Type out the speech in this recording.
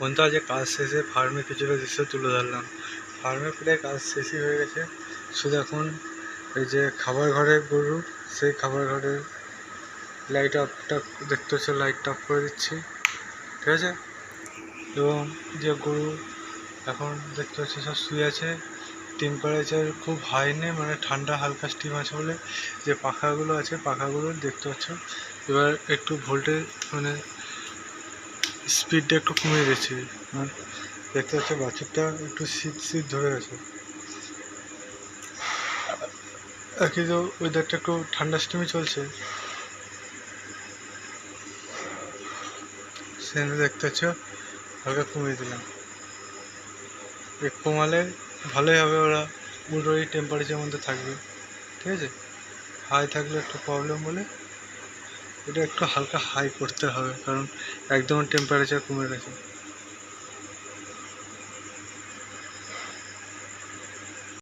বন্ধু আজ কাজ শেষে ফার্মে কিছুটা দৃশ্য তুলে ধরলাম। ফার্মে প্রায় কাজ শেষই হয়ে গেছে। শুধু এখন এই যে খাবার ঘরে গরু, সেই খাবার ঘরে লাইট অফটা দেখতে হচ্ছে লাইট অফ করে দিচ্ছি। ঠিক আছে? এবং যে গরু এখন দেখতে হচ্ছে সব শুয়ে আছে। টেম্পারেচার খুব হাই নেই মানে ঠান্ডা হালকা স্টিম আছে বলে যে পাখাগুলো আছে, পাখাগুলো দেখতে পাচ্ছ। এবার একটু ভোল্টেজ মানে স্পিডটা একটু দিয়েছি আর দেখতে পাচ্ছ বাছুরটা একটু শীত শীত ধরে গেছে একই তো ওয়েদারটা একটু ঠান্ডা স্টিমে চলছে। সেখানে দেখতে পাচ্ছ হালকা কমিয়ে দিলাম। কমালে ভালোই হবে ওরা। এই টেম্পারেচারের মধ্যে থাকবে। ঠিক আছে? হাই থাকলে একটু প্রবলেম বলে এটা একটু হালকা হাই করতে হবে কারণ একদম টেম্পারেচার কমে গেছে।